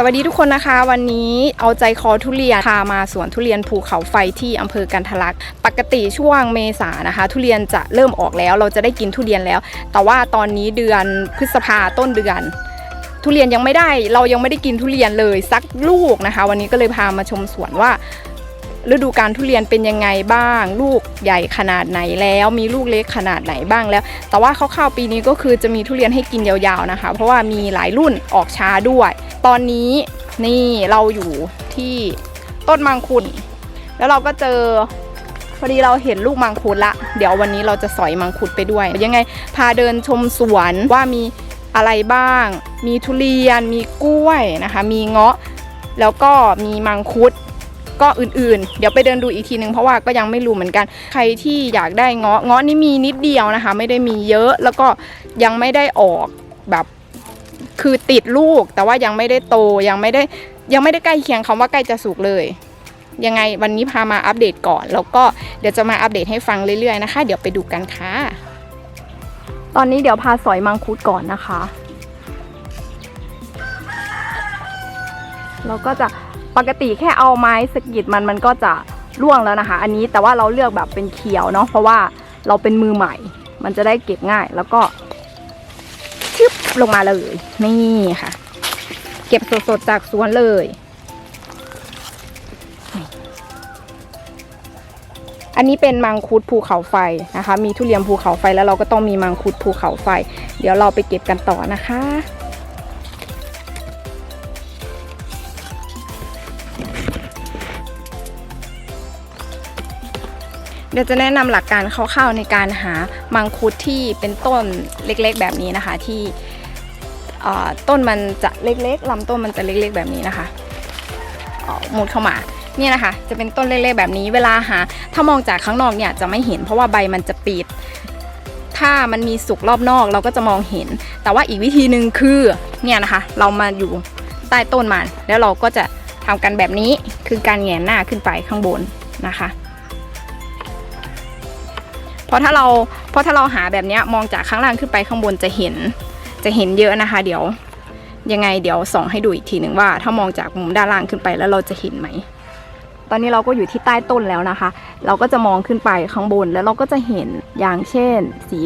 สวัสดีทุกคนนะคะ วันนี้เอาใจคอทุเรียนพามาสวนทุเรียนภูเขาไฟที่อำเภอกันทะลักปกติช่วงเมษานะคะ ทุเรียนจะเริ่มออกแล้ว เราจะได้กินทุเรียนแล้ว แต่ว่าตอนนี้เดือนพฤษภาต้นเดือน ทุเรียนยังไม่ได้ เรายังไม่ได้กินทุเรียนเลยสักลูกนะคะ วันนี้ก็เลยพามาชมสวนว่า ฤดูการทุเรียนเป็นยังไงบ้าง ลูกใหญ่ขนาดไหนแล้ว มีลูกเล็กขนาดไหนบ้างแล้ว แต่ว่าคร่าวๆปีนี้ก็คือจะมีทุเรียนให้กินยาวๆนะคะ เพราะว่ามีหลายรุ่นออกช้าด้วย ตอนนี้นี่เราอยู่ที่ต้นมังคุดแล้วเราก็เจอพอดีเราเห็นลูกมังคุดละ เดี๋ยววันนี้เราจะสอยมังคุดไปด้วย ยังไงพาเดินชมสวนว่ามีอะไรบ้าง มีทุเรียน มีกล้วยนะคะ มีเงาะ แล้วก็มีมังคุด ก็อื่นๆ เดี๋ยวไปเดินดูอีกทีนึงเพราะว่าก็ยังไม่รู้เหมือนกัน ใครที่อยากได้เงาะเงาะนี่มีนิดเดียวนะคะ ไม่ได้มีเยอะแล้วก็ยังไม่ได้ออกแบบคือติดลูก แต่ว่ายังไม่ได้โตยังไม่ได้ยังไม่ได้ใกล้เคียงคำว่าใกล้จะสุกเลย ยังไงวันนี้พามาอัปเดตก่อน แล้วก็เดี๋ยวจะมาอัปเดตให้ฟังเรื่อยๆนะคะ เดี๋ยวไปดูกันค่ะ ตอนนี้เดี๋ยวพาสอยมังคุดก่อนนะคะเราก็จะ ปกติแค่เอาไม้สกิดมันมันก็จะร่วงแล้วนะคะ อันนี้แต่ว่าเราเลือกแบบเป็นเขียวเนาะเพราะว่าเราเป็นมือใหม่ มันจะได้เก็บง่ายแล้วก็ชึบลงมาเลยนี่ค่ะ เก็บสดๆจากสวนเลย อันนี้เป็นมังคุดภูเขาไฟนะคะ มีทุเรียนภูเขาไฟแล้วเราก็ต้องมีมังคุดภูเขาไฟ เดี๋ยวเราไปเก็บกันต่อนะคะ ดี๋ยวจะแนะนำหลักการคร่าวๆในการหามังคุดที่เป็นต้นเล็กๆแบบนี้นะคะ ที่ต้นมันจะเล็กๆลำต้นมันจะเล็กๆแบบนี้นะคะมุดเข้ามาเนี่ยนะคะ จะเป็นต้นเล็กๆแบบนี้เวลาหา ถ้ามองจากข้างนอกเนี่ยจะไม่เห็นเพราะว่าใบมันจะปิด ถ้ามันมีสุกรอบนอกเราก็จะมองเห็น แต่ว่าอีกวิธีหนึ่งคือเนี่ยนะคะ เรามาอยู่ใต้ต้นมันแล้วเราก็จะทำกันแบบนี้คือการแหงนหน้าขึ้นไปข้างบนนะคะ เพราะถ้าเราเพราะถ้าเราหาแบบนี้มองจากข้างล่างขึ้นไปข้างบนจะเห็นจะเห็นเยอะนะคะ เดี๋ยวยังไงเดี๋ยวส่องให้ดูอีกทีหนึ่งว่า ถ้ามองจากมุมด้านล่างขึ้นไปแล้วเราจะเห็นไหม ตอนนี้เราก็อยู่ที่ใต้ต้นแล้วนะคะ เราก็จะมองขึ้นไปข้างบนแล้วเราก็จะเห็นอย่างเช่น สี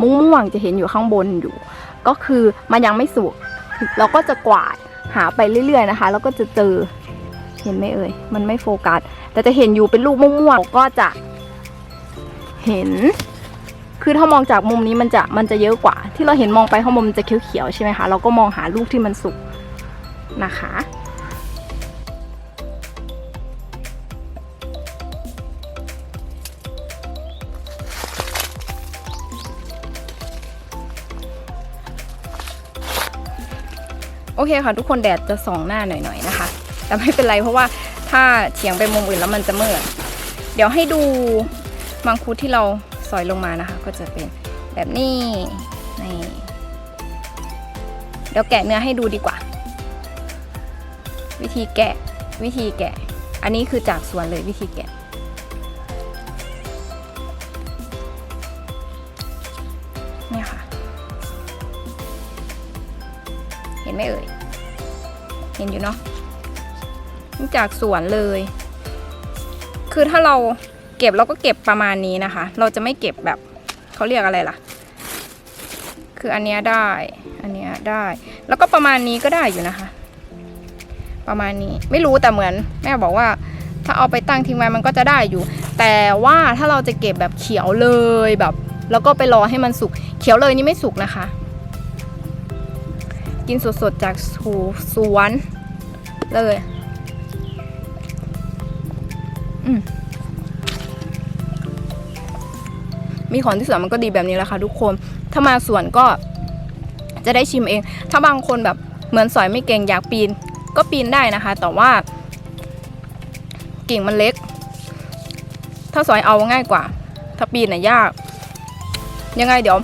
ม่วงๆจะเห็นอยู่ข้างบนอยู่ ก็คือมันยังไม่สุกเราก็จะกวาดหาไปเรื่อย ๆนะคะ แล้วก็จะเจอเห็นไหมเอ่ยมันไม่โฟกัส แต่จะเห็นอยู่เป็นลูกม่วงๆก็จะ เห็น คือถ้ามองจากมุมนี้มันจะมันจะเยอะกว่า ที่เราเห็นมองไปข้างบนมันจะเขียวๆใช่ไหมคะ เราก็มองหาลูกที่มันสุกนะคะโอเคค่ะทุกคนแดดจะส่องหน้าหน่อยๆนะคะ แต่ไม่เป็นไรเพราะว่าถ้าเฉียงไปมุมอื่นแล้วมันจะมืดเดี๋ยวให้ดู มังคุดที่เราสอยลงมานะคะ ก็จะเป็นแบบนี้นี่เดี๋ยวแกะเนื้อให้ดูดีกว่า วิธีแกะวิธีแกะ อันนี้คือจากสวนเลยวิธีแกะเนี่ยค่ะ เห็นไหมเอ่ย เห็นอยู่เนาะนี่จากสวนเลย คือถ้าเรา เก็บเราก็เก็บประมาณนี้นะคะ เราจะไม่เก็บแบบเขาเรียกอะไรล่ะ คืออันเนี้ยได้ อันเนี้ยได้ แล้วก็ประมาณนี้ก็ได้อยู่นะคะ ประมาณนี้ไม่รู้แต่เหมือน แม่บอกว่า ถ้าเอาไปตั้งทิ้งไว้มันก็จะได้อยู่ แต่ว่าถ้าเราจะเก็บแบบเขียวเลยแบบ แล้วก็ไปรอให้มันสุกเขียวเลยนี่ไม่สุกนะคะ กินสดๆจากสสวนเลย อืม มีของที่สวนมันก็ดีแบบนี้แหละค่ะทุกคน ถ้ามาสวนก็จะได้ชิมเอง ถ้าบางคนแบบเหมือนสอยไม่เก่งอยากปีน ก็ปีนได้นะคะ แต่ว่า กิ่งมันเล็ก ถ้าสอยเอาง่ายกว่า ถ้าปีนน่ะยาก ยังไงเดี๋ยว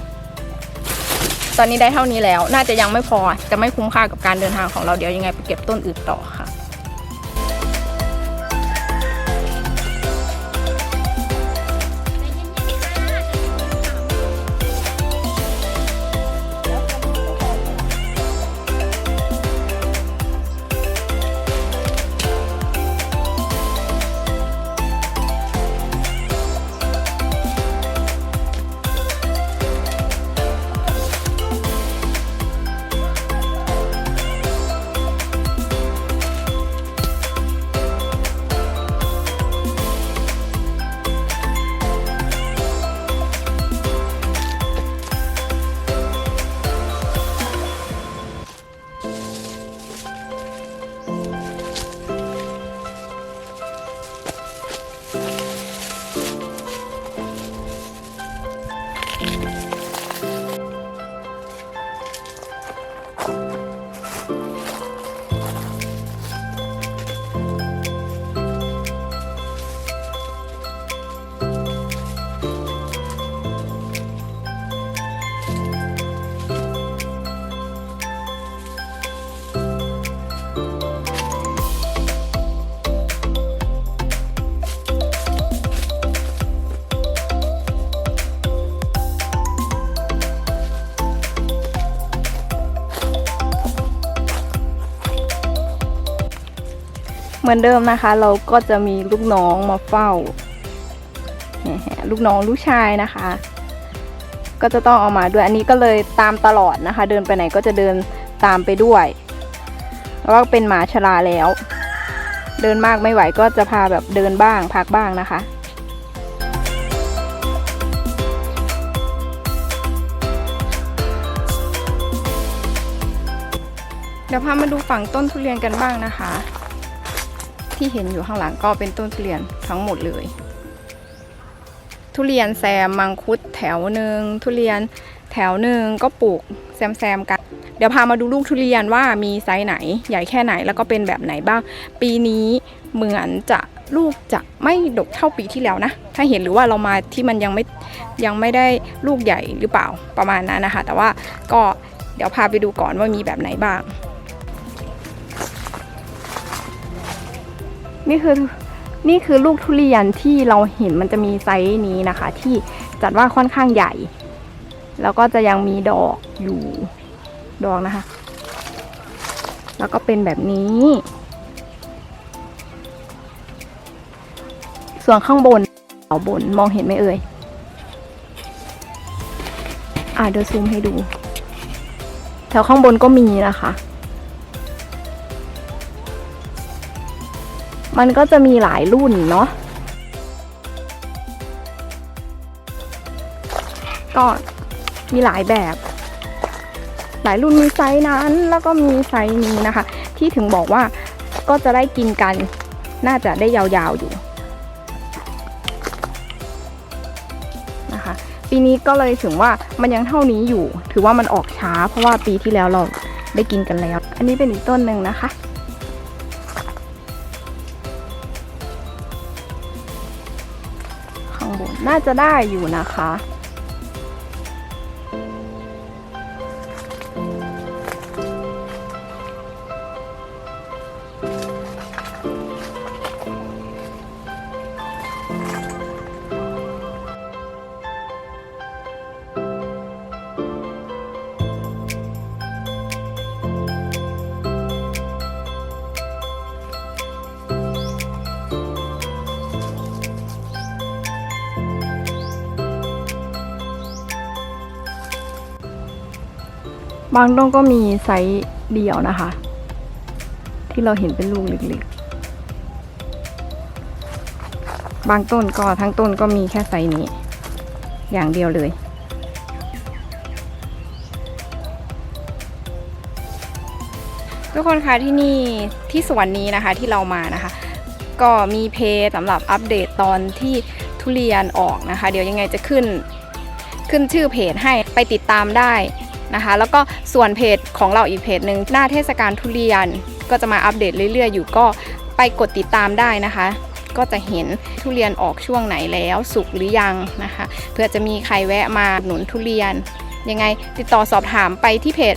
ตอนนี้ได้เท่านี้แล้ว น่าจะยังไม่พอ จะไม่คุ้มค่ากับการเดินทางของเราเดี๋ยวยังไงไปเก็บต้นอื่นต่อค่ะ เหมือนเดิมนะคะ เราก็จะมีลูกน้องมาเฝ้า ลูกน้องลูกชายนะคะ ก็จะต้องเอามาด้วย อันนี้ก็เลยตามตลอดนะคะ เดินไปไหนก็จะเดินตามไปด้วย แล้วก็เป็นหมาชราแล้ว เดินมากไม่ไหวก็จะพาแบบเดินบ้างพักบ้างนะคะเดี๋ยวพามาดูฝั่งต้นทุเรียนกันบ้างนะคะ ที่เห็นอยู่ข้างหลังก็เป็นต้นทุเรียนทั้งหมดเลย ทุเรียนแซมมังคุดแถวหนึ่งทุเรียนแถวหนึ่งก็ปลูกแซมแซมๆกัน เดี๋ยวพามาดูลูกทุเรียนว่ามีไซส์ไหนใหญ่แค่ไหนแล้วก็เป็นแบบไหนบ้าง ปีนี้เหมือนจะลูกจะไม่ดกเท่าปีที่แล้วนะ ถ้าเห็นหรือว่าเรามาที่มันยังไม่ยังไม่ได้ลูกใหญ่หรือเปล่าประมาณนั้นนะคะ แต่ว่าก็เดี๋ยวพาไปดูก่อนว่ามีแบบไหนบ้าง นี่คือนี่คือลูกทุเรียนที่เราเห็นมันจะมีไซส์นี้นะคะ ที่จัดว่าค่อนข้างใหญ่ แล้วก็จะยังมีดอกอยู่ดอกนะคะ แล้วก็เป็นแบบนี้ ส่วนข้างบนเสาบนมองเห็นไหมเอ่ยอ่าเดี๋ยวซูมให้ดู แถวข้างบนก็มีนะคะ มันก็จะมีหลายรุ่นเนาะก็มีหลายแบบ หลายรุ่นมีไซส์นั้น แล้วก็มีไซส์นี้นะคะ ที่ถึงบอกว่าก็จะได้กินกัน น่าจะได้ยาวๆอยู่นะคะ ปีนี้ก็เลยถึงว่ามันยังเท่านี้อยู่ ถือว่ามันออกช้า เพราะว่าปีที่แล้วเราได้กินกันแล้ว อันนี้เป็นอีกต้นหนึ่งนะคะ น่าจะได้อยู่นะคะ บางต้นก็มีไซส์เดียวนะคะ ที่เราเห็นเป็นลูกเล็กๆ บางต้นก็ทั้งต้นก็มีแค่ไซส์นี้ อย่างเดียวเลย ทุกคนคะที่นี่ที่สวนนี้นะคะที่เรามานะคะ ก็มีเพจสำหรับอัปเดตตอนที่ทุเรียนออกนะคะ เดี๋ยวยังไงจะขึ้นขึ้นชื่อเพจให้ไปติดตามได้ นะคะ แล้วก็ส่วนเพจของเราอีกเพจหนึ่งหน้าเทศกาลทุเรียน ก็จะมาอัปเดตเรื่อย ๆ อยู่ก็ไปกดติดตามได้นะคะ ก็จะเห็นทุเรียนออกช่วงไหนแล้วสุกหรือยังนะคะ เพื่อจะมีใครแวะมาหนุนทุเรียน ยังไงติดต่อสอบถามไปที่เพจ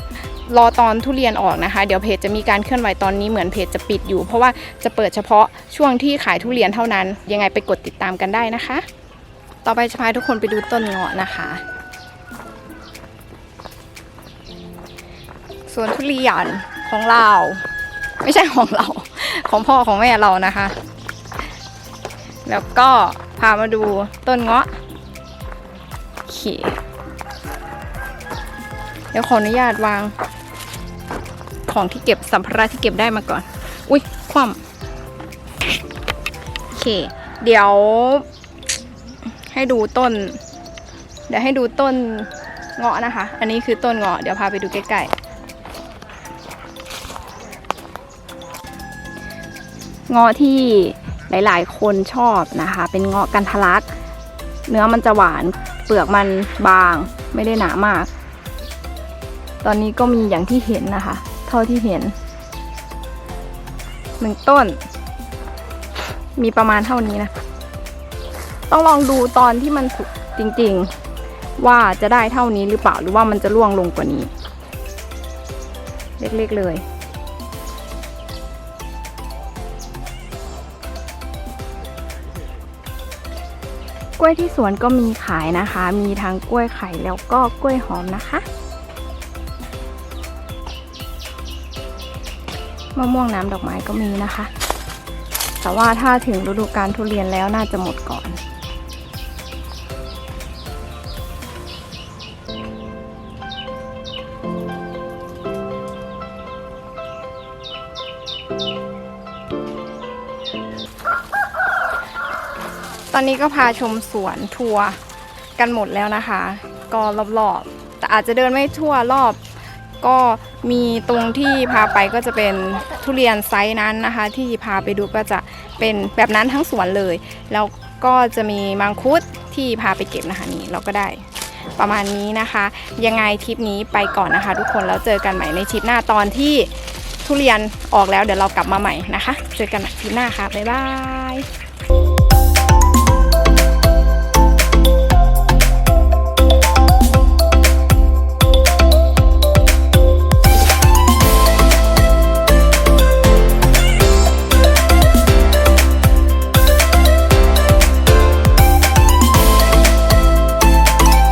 รอตอนทุเรียนออกนะคะ เดี๋ยวเพจจะมีการเคลื่อนไหวตอนนี้เหมือนเพจจะปิดอยู่ เพราะว่าจะเปิดเฉพาะช่วงที่ขายทุเรียนเท่านั้น ยังไงไปกดติดตามกันได้นะคะ ต่อไปจะพาทุกคนไปดูต้นเงาะนะคะ สวนทุเรียนของเรา ไม่ใช่ของเรา ของพ่อของแม่เรานะคะ แล้วก็พามาดูต้นเงาะโอเคเดี๋ยวขออนุญาตวาง ของที่เก็บสัมภาระที่เก็บได้มาก่อน อุ้ยคว่ำโอเค เดี๋ยว ให้ดูต้น เดี๋ยวให้ดูต้นเงาะนะคะ อันนี้คือต้นเงาะ เดี๋ยวพาไปดูใกล้ๆ เงาะที่หลายๆ คนชอบนะคะ เป็นเงาะกันทะลัก เนื้อมันจะหวาน เปลือกมันบาง ไม่ได้หนามาก ตอนนี้ก็มีอย่างที่เห็นนะคะ เท่าที่เห็นหนึ่งต้น มีประมาณเท่านี้นะ ต้องลองดูตอนที่มันสุกจริงๆ ว่าจะได้เท่านี้หรือเปล่าหรือว่ามันจะร่วงลงกว่านี้ เล็กๆเลย กล้วยที่สวนก็มีขายนะคะ มีทั้งกล้วยไข่แล้วก็กล้วยหอมนะคะ มะม่วงน้ำดอกไม้ก็มีนะคะ แต่ว่าถ้าถึงฤดูกาลทุเรียนแล้วน่าจะหมดก่อน ตอนนี้ก็พาชมสวนทัวร์กันหมดแล้วนะคะ ก็รอบๆ แต่อาจจะเดินไม่ทั่วรอบ ก็มีตรงที่พาไปก็จะเป็นทุเรียนไซส์นั้นนะคะ ที่พาไปดูก็จะเป็นแบบนั้นทั้งสวนเลย แล้วก็จะมีมังคุดที่พาไปเก็บนะคะนี่เราก็ได้ประมาณนี้นะคะ ยังไงทริปนี้ไปก่อนนะคะ ทุกคนแล้วเจอกันใหม่ในทริปหน้าตอนที่ทุเรียนออกแล้วเดี๋ยวเรากลับมาใหม่นะคะ เจอกันทริปหน้าค่ะ บ๊ายบาย